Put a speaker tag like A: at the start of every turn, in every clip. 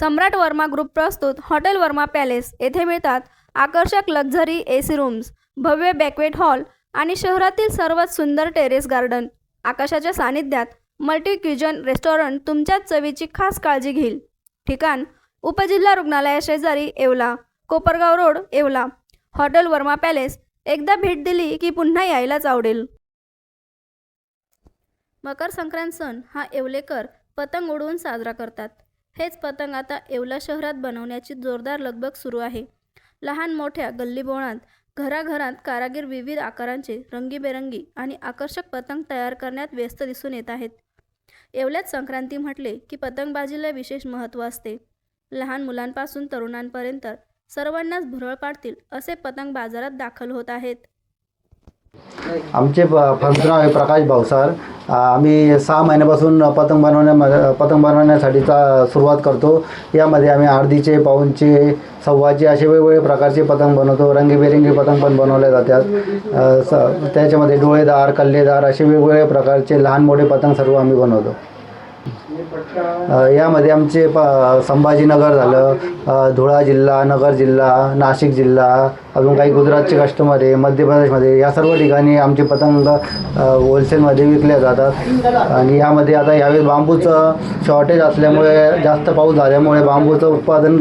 A: सम्राट Verma group प्रस्तुत hotel Verma palace. येथे मिळतात आकर्षक लक्झरी ए सी रूम्स भव्य बॅकवेट हॉल आणि शहरातील सर्वात सुंदर टेरेस गार्डन. आकाशाच्या सानिध्यात मल्टी क्युजन रेस्टॉरंट तुमच्याच चवीची खास काळजी घेईल. ठिकाण उपजिल्हा रुग्णालयाशेजारी Yeola Kopargaon road Yeola. Hotel Verma palace एकदा भेट दिली की पुन्हा यायलाच आवडेल. मकर संक्रांत सण हा येवलेकर पतंग उडवून साजरा करतात. हेच पतंग आता येवला शहरात बनवण्याची जोरदार लगबग सुरू आहे. लहान मोठ्या गल्लीबोळात घराघरात कारागीर विविध आकारांचे रंगीबेरंगी आणि आकर्षक पतंग तयार करण्यात व्यस्त दिसून येत आहेत. येवल्यात संक्रांती म्हटले की पतंगबाजीला विशेष महत्त्व असते. लहान मुलांपासून तरुणांपर्यंत सर्वांनाच भुरळ पाडतील असे पतंग बाजारात दाखल होत आहेत.
B: आमचे प नाव आहे प्रकाश भावसार आम्ही सहा महिन्यापासून पतंग बनवण्या पतंग बनवण्यासाठीचा सुरुवात करतो. यामध्ये आम्ही अर्धीचे पाऊनचे सव्वाचे असे वेगवेगळे प्रकारचे पतंग बनवतो. रंगीबेरंगी पतंग पण बनवले जातात. स त्याच्यामध्ये डोळेदार कल्लेदार असे वेगवेगळे प्रकारचे लहान मोठे पतंग सर्व आम्ही बनवतो. यामध्ये आमचे प संभाजीनगर झालं धुळा जिल्हा नगर जिल्हा नाशिक जिल्हा अजून काही गुजरातचे कस्टमर आहे मध्य प्रदेशमध्ये या सर्व ठिकाणी आमचे पतंग होलसेलमध्ये विकले जातात आणि यामध्ये आता यावेळी बांबूचं शॉर्टेज असल्यामुळे जास्त पाऊस झाल्यामुळे बांबूचं उत्पादन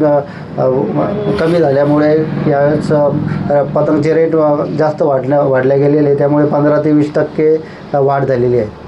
B: कमी झाल्यामुळे यावेळेस पतंगचे रेट जास्त वाढल्या वाढले गेलेले आहे. त्यामुळे पंधरा ते वीस टक्के वाढ झालेली आहे